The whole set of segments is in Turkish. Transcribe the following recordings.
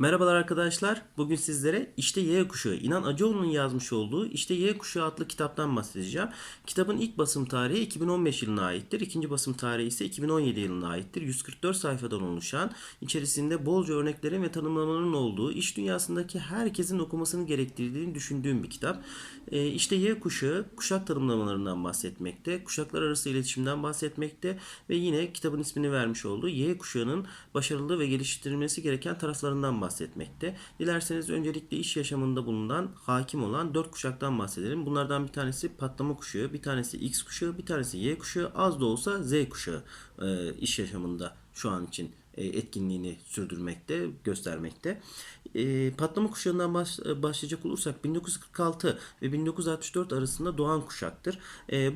Merhabalar arkadaşlar. Bugün sizlere İşte Y Kuşağı İnan Acıoğlu'nun yazmış olduğu İşte Y Kuşağı adlı kitaptan bahsedeceğim. Kitabın ilk basım tarihi 2015 yılına aittir. İkinci basım tarihi ise 2017 yılına aittir. 144 sayfadan oluşan, içerisinde bolca örneklerin ve tanımlamaların olduğu, iş dünyasındaki herkesin okumasını gerektirdiğini düşündüğüm bir kitap. Ee, işte Y Kuşağı kuşak tanımlamalarından bahsetmekte, kuşaklar arası iletişimden bahsetmekte ve yine kitabın ismini vermiş olduğu Y Kuşağı'nın başarılı ve geliştirilmesi gereken taraflarından bahsetmekte. Dilerseniz öncelikle iş yaşamında bulunan, hakim olan dört kuşaktan bahsedelim. Bunlardan bir tanesi patlama kuşağı, bir tanesi X kuşağı, bir tanesi Y kuşağı, az da olsa Z kuşağı e, iş yaşamında şu an için e, etkinliğini sürdürmekte, göstermekte. E, patlama kuşağından baş, başlayacak olursak 1946 ve 1964 arasında doğan kuşaktır.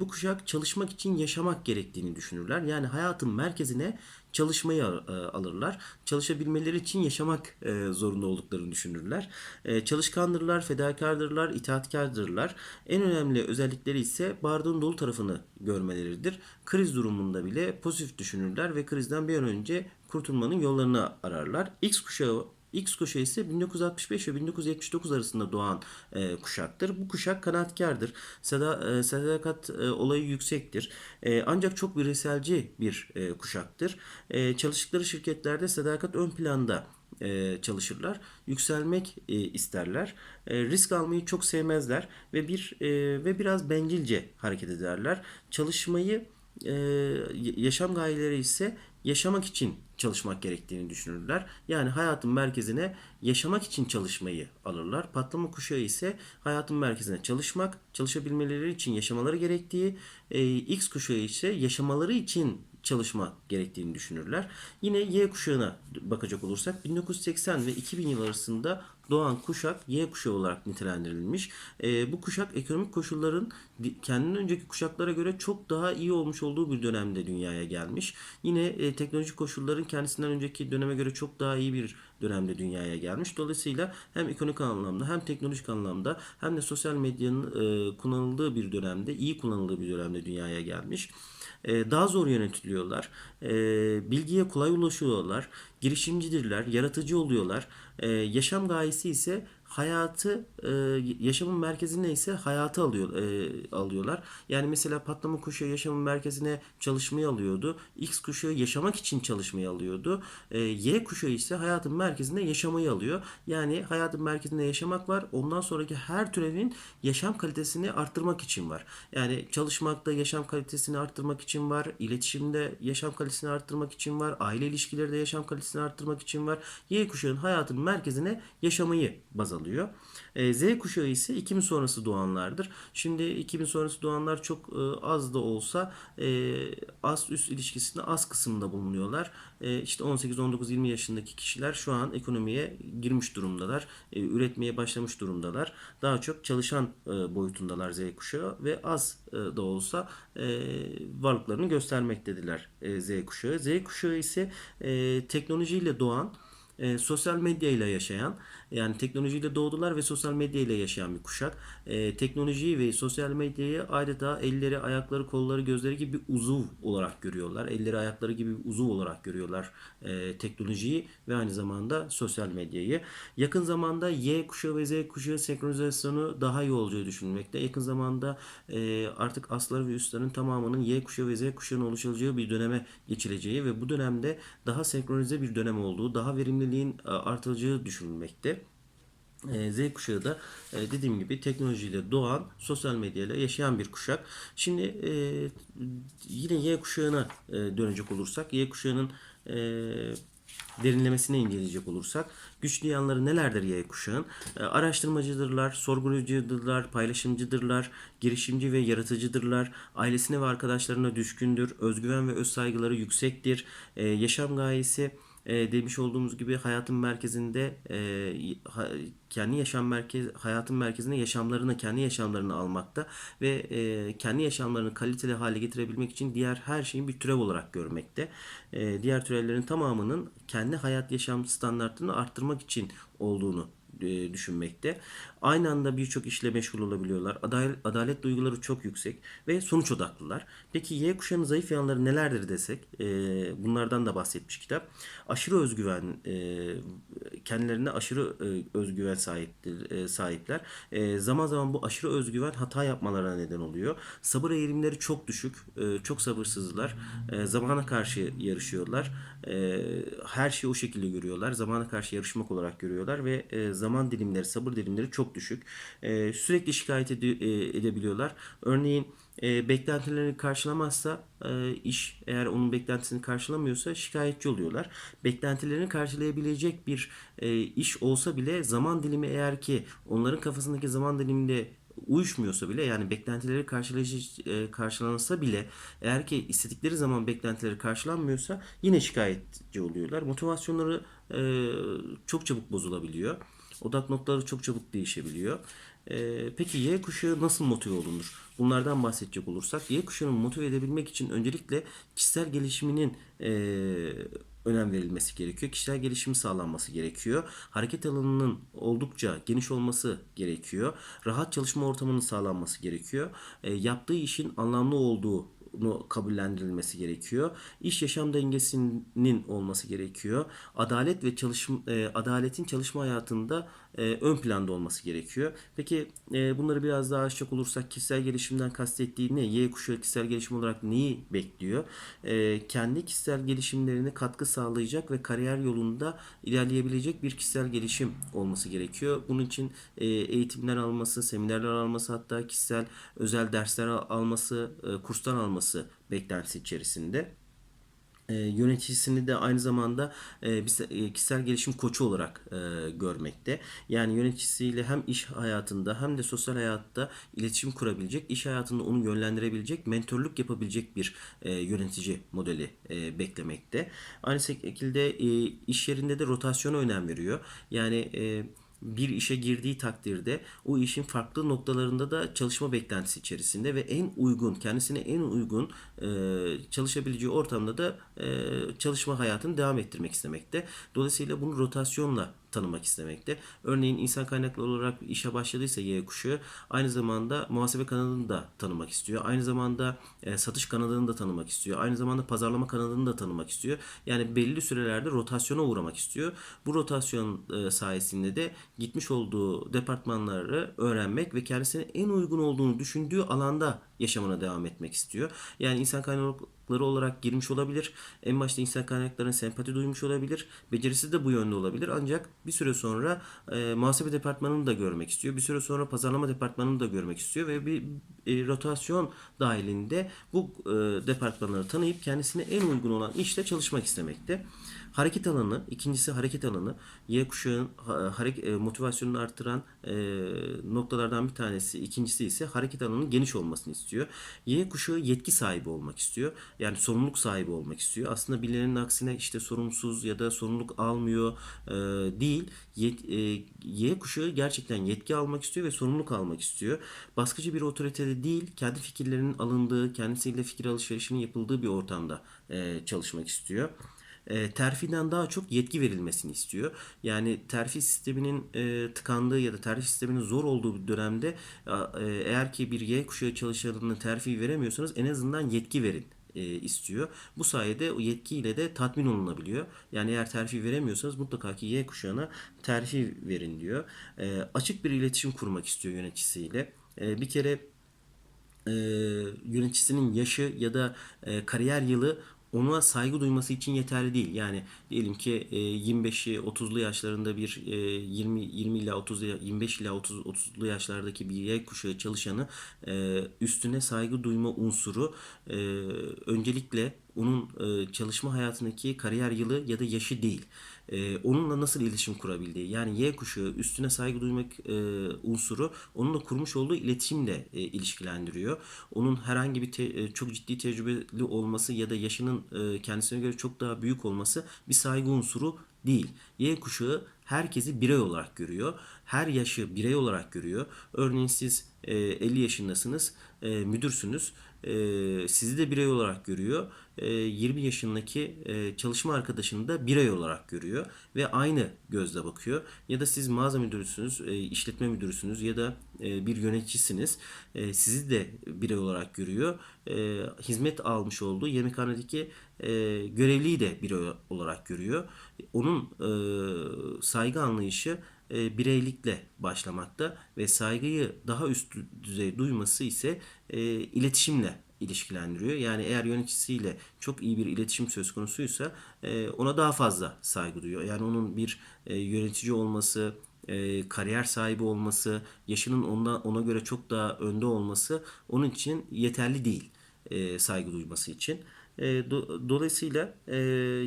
Bu kuşak çalışmak için yaşamak gerektiğini düşünürler. Yani hayatın merkezine çalışmayı e, alırlar. Çalışabilmeleri için yaşamak e, zorunda olduklarını düşünürler. E, çalışkandırlar, fedakardırlar, itaatkardırlar. En önemli özellikleri ise bardağın dolu tarafını görmeleridir. Kriz durumunda bile pozitif düşünürler ve krizden bir an önce kurtulmanın yollarını ararlar. X kuşağı X kuşağı ise 1965 ve 1979 arasında doğan e, kuşaktır. Bu kuşak kanaatkardır. Sada, e, sadakat e, olayı yüksektir. E, ancak çok bireyselci bir e, kuşaktır. E, çalıştıkları şirketlerde sadakat ön planda e, çalışırlar. Yükselmek e, isterler. E, risk almayı çok sevmezler ve bir e, ve biraz bencilce hareket ederler. Çalışmayı e, yaşam gayeleri ise yaşamak için çalışmak gerektiğini düşünürler. Yani hayatın merkezine yaşamak için çalışmayı alırlar. Patlama kuşağı ise hayatın merkezine çalışmak, çalışabilmeleri için yaşamaları gerektiği, e, X kuşağı ise yaşamaları için çalışma gerektiğini düşünürler. Yine Y kuşağına bakacak olursak 1980 ve 2000 yıl arasında doğan kuşak Y kuşağı olarak nitelendirilmiş. E, bu kuşak ekonomik koşulların kendinden önceki kuşaklara göre çok daha iyi olmuş olduğu bir dönemde dünyaya gelmiş. Yine e, teknolojik koşulların kendisinden önceki döneme göre çok daha iyi bir dönemde dünyaya gelmiş. Dolayısıyla hem ekonomik anlamda hem teknolojik anlamda hem de sosyal medyanın e, kullanıldığı bir dönemde, iyi kullanıldığı bir dönemde dünyaya gelmiş. E, daha zor yönetiliyorlar. E, bilgiye kolay ulaşıyorlar. Girişimcidirler, yaratıcı oluyorlar. E, yaşam gayesi ise hayatı e, yaşamın merkezine ise hayatı alıyor e, alıyorlar. Yani mesela patlama kuşağı yaşamın merkezine çalışmayı alıyordu. X kuşağı yaşamak için çalışmayı alıyordu. E, y kuşağı ise hayatın merkezinde yaşamayı alıyor. Yani hayatın merkezinde yaşamak var. Ondan sonraki her türevin yaşam kalitesini arttırmak için var. Yani çalışmakta yaşam kalitesini arttırmak için var. İletişimde yaşam kalitesini arttırmak için var. Aile ilişkileri de yaşam kalitesini arttırmak için var. Y kuşağın hayatın merkezine yaşamayı baz alıyor alıyor. E, Z kuşağı ise 2000 sonrası doğanlardır. Şimdi 2000 sonrası doğanlar çok e, az da olsa e, az üst ilişkisinde az kısımda bulunuyorlar. E, işte 18, 19, 20 yaşındaki kişiler şu an ekonomiye girmiş durumdalar. E, üretmeye başlamış durumdalar. Daha çok çalışan e, boyutundalar Z kuşağı ve az e, da olsa e, varlıklarını göstermektedirler e, Z kuşağı. Z kuşağı ise e, teknolojiyle doğan e, sosyal medya ile yaşayan yani teknolojiyle doğdular ve sosyal medya ile yaşayan bir kuşak. E, teknolojiyi ve sosyal medyayı adeta elleri, ayakları, kolları, gözleri gibi bir uzuv olarak görüyorlar. Elleri, ayakları gibi bir uzuv olarak görüyorlar e, teknolojiyi ve aynı zamanda sosyal medyayı. Yakın zamanda Y kuşağı ve Z kuşağı senkronizasyonu daha iyi olacağı düşünülmekte. Yakın zamanda e, artık aslar ve üstlerin tamamının Y kuşağı ve Z kuşağının oluşacağı bir döneme geçileceği ve bu dönemde daha senkronize bir dönem olduğu, daha verimliliğin e, artacağı düşünülmekte. E, Z kuşağı da e, dediğim gibi teknolojiyle doğan, sosyal medyayla yaşayan bir kuşak. Şimdi e, yine Y kuşağına dönecek olursak, Y kuşağının derinlemesine inceleyecek olursak güçlü yanları nelerdir Y kuşağın? araştırmacıdırlar, sorgulayıcıdırlar, paylaşımcıdırlar, girişimci ve yaratıcıdırlar, ailesine ve arkadaşlarına düşkündür, özgüven ve öz saygıları yüksektir, yaşam gayesi e, demiş olduğumuz gibi hayatın merkezinde e, ha, kendi yaşam merkez hayatın merkezine yaşamlarını kendi yaşamlarını almakta ve e, kendi yaşamlarını kaliteli hale getirebilmek için diğer her şeyin bir türev olarak görmekte. E, diğer türevlerin tamamının kendi hayat yaşam standartını arttırmak için olduğunu düşünmekte. Aynı anda birçok işle meşgul olabiliyorlar. Adalet, adalet duyguları çok yüksek ve sonuç odaklılar. Peki Y kuşağının zayıf yanları nelerdir desek? E, bunlardan da bahsetmiş kitap. Aşırı özgüven, e, kendilerine aşırı e, özgüven sahiptir, e, sahipler. E, zaman zaman bu aşırı özgüven hata yapmalarına neden oluyor. Sabır eğilimleri çok düşük, e, çok sabırsızlar. E, zamana karşı yarışıyorlar. E, her şeyi o şekilde görüyorlar. Zamana karşı yarışmak olarak görüyorlar ve e, zaman dilimleri, sabır dilimleri çok düşük. E, sürekli şikayet ede- e, edebiliyorlar. Örneğin e, beklentilerini karşılamazsa e, iş eğer onun beklentisini karşılamıyorsa şikayetçi oluyorlar. Beklentilerini karşılayabilecek bir iş olsa bile zaman dilimi eğer ki onların kafasındaki zaman diliminde uyuşmuyorsa bile yani beklentileri karşılansa bile eğer ki istedikleri zaman beklentileri karşılanmıyorsa yine şikayetçi oluyorlar. Motivasyonları çok çabuk bozulabiliyor. Odak noktaları çok çabuk değişebiliyor. Ee, peki Y kuşağı nasıl motive olunur? Bunlardan bahsedecek olursak Y kuşağını motive edebilmek için öncelikle kişisel gelişiminin eee, önem verilmesi gerekiyor. Kişisel gelişimi sağlanması gerekiyor. Hareket alanının oldukça geniş olması gerekiyor. Rahat çalışma ortamının sağlanması gerekiyor. Ee, yaptığı işin anlamlı olduğu nu kabullendirilmesi gerekiyor. İş yaşam dengesinin olması gerekiyor. Adalet ve çalışma e, adaletin çalışma hayatında e, ön planda olması gerekiyor. Peki e, bunları biraz daha açacak olursak kişisel gelişimden kastettiği ne? Y kuşağı kişisel gelişim olarak neyi bekliyor? E, kendi kişisel gelişimlerine katkı sağlayacak ve kariyer yolunda ilerleyebilecek bir kişisel gelişim olması gerekiyor. Bunun için e, eğitimler alması, seminerler alması hatta kişisel özel dersler al- alması, e, kurslar alması beklentisi içerisinde. E, yöneticisini de aynı zamanda e, se- e, kişisel gelişim koçu olarak e, görmekte. Yani yöneticisiyle hem iş hayatında hem de sosyal hayatta iletişim kurabilecek, iş hayatında onu yönlendirebilecek, mentorluk yapabilecek bir e, yönetici modeli e, beklemekte. Aynı şekilde e, iş yerinde de rotasyona önem veriyor. Yani e, bir işe girdiği takdirde o işin farklı noktalarında da çalışma beklentisi içerisinde ve en uygun, kendisine en uygun e, çalışabileceği ortamda da e, çalışma hayatını devam ettirmek istemekte. Dolayısıyla bunu rotasyonla tanımak istemekte. Örneğin insan kaynakları olarak işe başladıysa Y kuşağı aynı zamanda muhasebe kanadını da tanımak istiyor. Aynı zamanda e, satış kanadını da tanımak istiyor. Aynı zamanda pazarlama kanadını da tanımak istiyor. Yani belli sürelerde rotasyona uğramak istiyor. Bu rotasyon e, sayesinde de gitmiş olduğu departmanları öğrenmek ve kendisine en uygun olduğunu düşündüğü alanda yaşamına devam etmek istiyor. Yani insan kaynakları olarak girmiş olabilir. En başta insan kaynaklarına sempati duymuş olabilir. Becerisi de bu yönde olabilir. Ancak bir süre sonra e, muhasebe departmanını da görmek istiyor. Bir süre sonra pazarlama departmanını da görmek istiyor ve bir e, rotasyon dahilinde bu e, departmanları tanıyıp kendisine en uygun olan işte çalışmak istemekte. Hareket alanı, ikincisi hareket alanı. Y kuşağın ha- harek, e, motivasyonunu artıran e, noktalardan bir tanesi. İkincisi ise hareket alanının geniş olmasını istiyor. Y kuşağı yetki sahibi olmak istiyor. Yani sorumluluk sahibi olmak istiyor. Aslında birilerinin aksine işte sorumsuz ya da sorumluluk almıyor e, değil. Yet- e, y kuşağı gerçekten yetki almak istiyor ve sorumluluk almak istiyor. Baskıcı bir otoritede değil, kendi fikirlerinin alındığı, kendisiyle fikir alışverişinin yapıldığı bir ortamda e, çalışmak istiyor e, terfiden daha çok yetki verilmesini istiyor. Yani terfi sisteminin e, tıkandığı ya da terfi sisteminin zor olduğu bir dönemde e, eğer ki bir Y kuşağı çalışanına terfi veremiyorsanız en azından yetki verin e, istiyor. Bu sayede o yetkiyle de tatmin olunabiliyor. Yani eğer terfi veremiyorsanız mutlaka ki Y kuşağına terfi verin diyor. Açık bir iletişim kurmak istiyor yöneticisiyle. Bir kere yöneticisinin yaşı ya da kariyer yılı ona saygı duyması için yeterli değil. Yani diyelim ki e, 25'i 30'lu yaşlarında bir e, 20 20 ila 30 ila- 25 ila 30 30'lu yaşlardaki bir Y kuşağı çalışanı e, üstüne saygı duyma unsuru e, öncelikle onun e, çalışma hayatındaki kariyer yılı ya da yaşı değil. E, onunla nasıl iletişim kurabildiği. Yani Y kuşağı üstüne saygı duymak e, unsuru onunla kurmuş olduğu iletişimle e, ilişkilendiriyor. Onun herhangi bir te- e, çok ciddi tecrübeli olması ya da yaşının e, kendisine göre çok daha büyük olması bir saygı unsuru değil. Y kuşağı herkesi birey olarak görüyor. Her yaşı birey olarak görüyor. Örneğin siz e, 50 yaşındasınız, e, müdürsünüz. e, sizi de birey olarak görüyor. E, 20 yaşındaki e, çalışma arkadaşını da birey olarak görüyor ve aynı gözle bakıyor. Ya da siz mağaza müdürüsünüz, e, işletme müdürüsünüz ya da e, bir yöneticisiniz. E, sizi de birey olarak görüyor. E, hizmet almış olduğu yemekhanedeki e, görevliyi de birey olarak görüyor. Onun e, saygı anlayışı e, bireylikle başlamakta ve saygıyı daha üst düzey duyması ise e, iletişimle ilişkilendiriyor. Yani eğer yöneticisiyle çok iyi bir iletişim söz konusuysa e, ona daha fazla saygı duyuyor. Yani onun bir e, yönetici olması, e, kariyer sahibi olması, yaşının ondan ona göre çok daha önde olması onun için yeterli değil e, saygı duyması için. E, do- dolayısıyla e,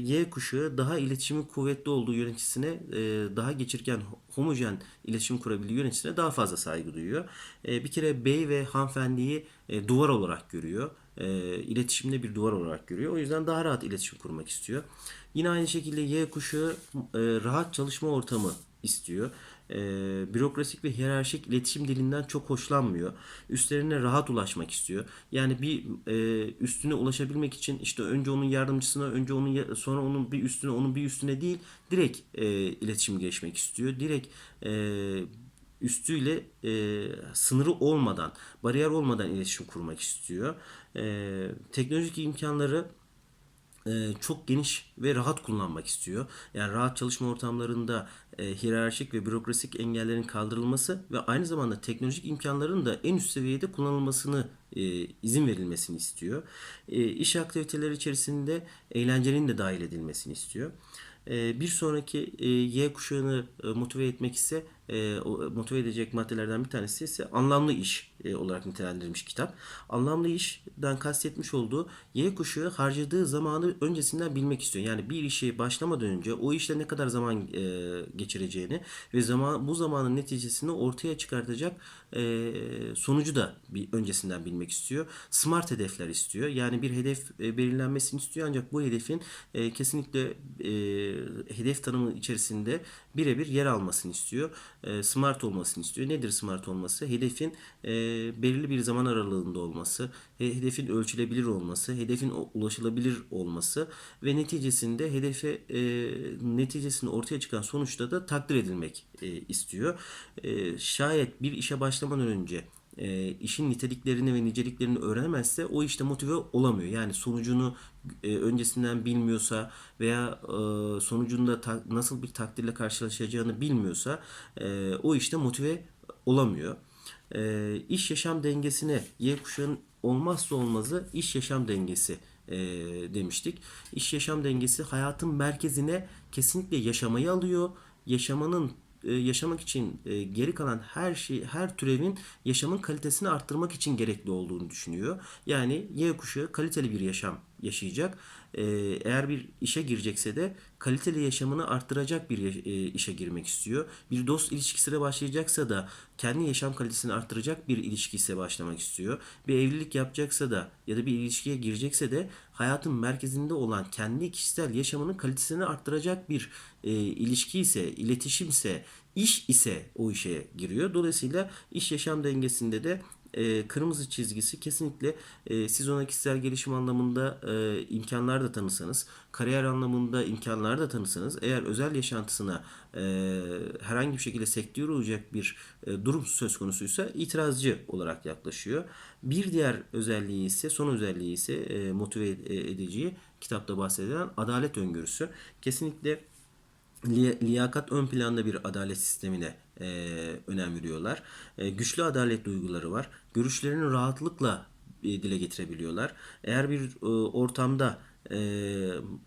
Y kuşağı daha iletişimin kuvvetli olduğu yöneticisine e, daha geçirgen homojen iletişim kurabildiği yöneticisine daha fazla saygı duyuyor. E, bir kere bey ve hanımefendiyi e, duvar olarak görüyor. E, iletişimde bir duvar olarak görüyor. O yüzden daha rahat iletişim kurmak istiyor. Yine aynı şekilde Y kuşağı e, rahat çalışma ortamı istiyor. E, bürokrasik ve hiyerarşik iletişim dilinden çok hoşlanmıyor. Üstlerine rahat ulaşmak istiyor. Yani bir e, üstüne ulaşabilmek için işte önce onun yardımcısına, önce onun sonra onun bir üstüne, onun bir üstüne değil, direkt e, iletişim geçmek istiyor. Direkt e, üstüyle e, sınırı olmadan, bariyer olmadan iletişim kurmak istiyor. E, teknolojik imkanları e, çok geniş ve rahat kullanmak istiyor. Yani rahat çalışma ortamlarında e, hiyerarşik ve bürokrasik engellerin kaldırılması ve aynı zamanda teknolojik imkanların da en üst seviyede kullanılmasını e, izin verilmesini istiyor. E, iş aktiviteleri içerisinde eğlencenin de dahil edilmesini istiyor. Bir sonraki Y kuşağını motive etmek ise motive edecek maddelerden bir tanesi ise anlamlı iş e, olarak nitelendirilmiş kitap. Anlamlı işten kastetmiş olduğu Y kuşağı harcadığı zamanı öncesinden bilmek istiyor. Yani bir işe başlamadan önce o işte ne kadar zaman e, geçireceğini ve zaman bu zamanın neticesini ortaya çıkartacak e, sonucu da bir öncesinden bilmek istiyor. Smart hedefler istiyor. Yani bir hedef e, belirlenmesini istiyor ancak bu hedefin e, kesinlikle e, hedef tanımı içerisinde birebir yer almasını istiyor. E, smart olmasını istiyor. Nedir smart olması? Hedefin e, belirli bir zaman aralığında olması, he- hedefin ölçülebilir olması, hedefin ulaşılabilir olması ve neticesinde hedefe e, neticesinde ortaya çıkan sonuçta da takdir edilmek e, istiyor. E, şayet bir işe başlamadan önce e, işin niteliklerini ve niceliklerini öğrenemezse o işte motive olamıyor. Yani sonucunu e, öncesinden bilmiyorsa veya e, sonucunda ta- nasıl bir takdirle karşılaşacağını bilmiyorsa e, o işte motive olamıyor. E, iş yaşam dengesine Y kuşağının olmazsa olmazı iş yaşam dengesi e, demiştik. İş yaşam dengesi hayatın merkezine kesinlikle yaşamayı alıyor. Yaşamanın e, yaşamak için e, geri kalan her şey, her türevin yaşamın kalitesini arttırmak için gerekli olduğunu düşünüyor. Yani Y kuşağı kaliteli bir yaşam yaşayacak. E, Eğer bir işe girecekse de kaliteli yaşamını arttıracak bir e, işe girmek istiyor. Bir dost ilişkisine başlayacaksa da kendi yaşam kalitesini arttıracak bir ilişkisiyle başlamak istiyor. Bir evlilik yapacaksa da ya da bir ilişkiye girecekse de hayatın merkezinde olan kendi kişisel yaşamının kalitesini arttıracak bir e, ilişki ise, iletişim ise, iş ise o işe giriyor. Dolayısıyla iş yaşam dengesinde de e, kırmızı çizgisi kesinlikle e, siz ona kişisel gelişim anlamında e, imkanlar da tanısanız, kariyer anlamında imkanlar da tanısanız, eğer özel yaşantısına e, herhangi bir şekilde sekteye uğrayacak bir e, durum söz konusuysa itirazcı olarak yaklaşıyor. Bir diğer özelliği ise, son özelliği ise e, motive ed- edeceği kitapta bahsedilen adalet öngörüsü. Kesinlikle li- liyakat ön planda bir adalet sistemine e, önem veriyorlar. E, güçlü adalet duyguları var. Görüşlerini rahatlıkla e, dile getirebiliyorlar. Eğer bir e, ortamda e,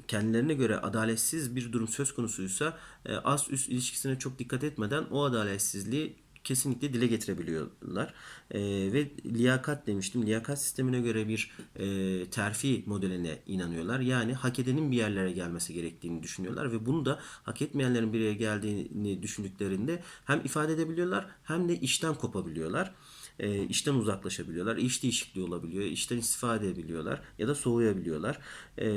kendilerine göre adaletsiz bir durum söz konusuysa e, az üst ilişkisine çok dikkat etmeden o adaletsizliği kesinlikle dile getirebiliyorlar. E, ve liyakat demiştim. Liyakat sistemine göre bir e, terfi modeline inanıyorlar. Yani hak edenin bir yerlere gelmesi gerektiğini düşünüyorlar ve bunu da hak etmeyenlerin bir yere geldiğini düşündüklerinde hem ifade edebiliyorlar hem de işten kopabiliyorlar. E, işten uzaklaşabiliyorlar. İş değişikliği olabiliyor. işten istifa edebiliyorlar ya da soğuyabiliyorlar. E,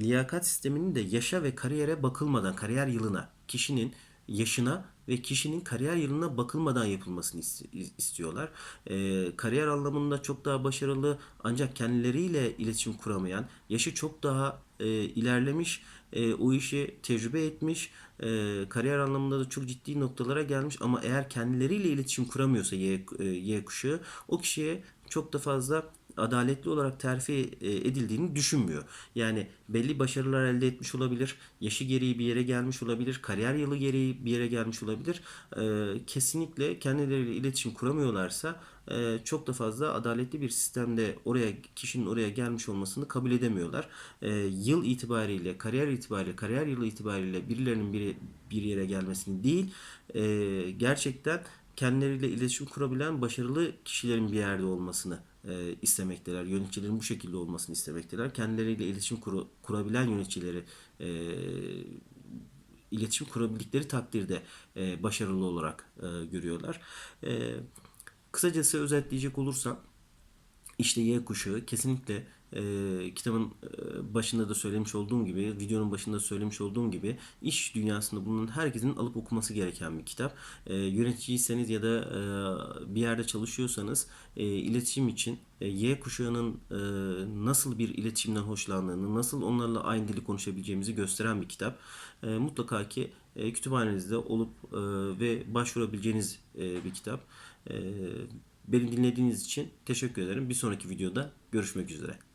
liyakat sisteminin de yaşa ve kariyere bakılmadan, kariyer yılına, kişinin yaşına ve kişinin kariyer yılına bakılmadan yapılmasını is- istiyorlar. Ee, kariyer anlamında çok daha başarılı ancak kendileriyle iletişim kuramayan, yaşı çok daha e, ilerlemiş, e, o işi tecrübe etmiş, e, kariyer anlamında da çok ciddi noktalara gelmiş ama eğer kendileriyle iletişim kuramıyorsa Y, e, y kuşağı o kişiye çok da fazla adaletli olarak terfi e, edildiğini düşünmüyor. Yani belli başarılar elde etmiş olabilir, yaşı gereği bir yere gelmiş olabilir, kariyer yılı gereği bir yere gelmiş olabilir. E, kesinlikle kendileriyle iletişim kuramıyorlarsa e, çok da fazla adaletli bir sistemde oraya kişinin oraya gelmiş olmasını kabul edemiyorlar. Yıl itibariyle, kariyer itibariyle, kariyer yılı itibariyle birilerinin biri bir yere gelmesini değil, gerçekten kendileriyle iletişim kurabilen başarılı kişilerin bir yerde olmasını e, istemekteler. Yöneticilerin bu şekilde olmasını istemekteler. Kendileriyle iletişim kuru- kurabilen yöneticileri e, iletişim kurabildikleri takdirde e, başarılı olarak e, görüyorlar. E, kısacası özetleyecek olursam işte Y kuşağı kesinlikle e, kitabın başında da söylemiş olduğum gibi, videonun başında söylemiş olduğum gibi iş dünyasında bulunan herkesin alıp okuması gereken bir kitap. E, yöneticiyseniz ya da e, bir yerde çalışıyorsanız e, iletişim için e, Y kuşağının e, nasıl bir iletişimden hoşlandığını, nasıl onlarla aynı dili konuşabileceğimizi gösteren bir kitap. E, mutlaka ki e, kütüphanenizde olup e, ve başvurabileceğiniz e, bir kitap. E, Beni dinlediğiniz için teşekkür ederim. Bir sonraki videoda görüşmek üzere.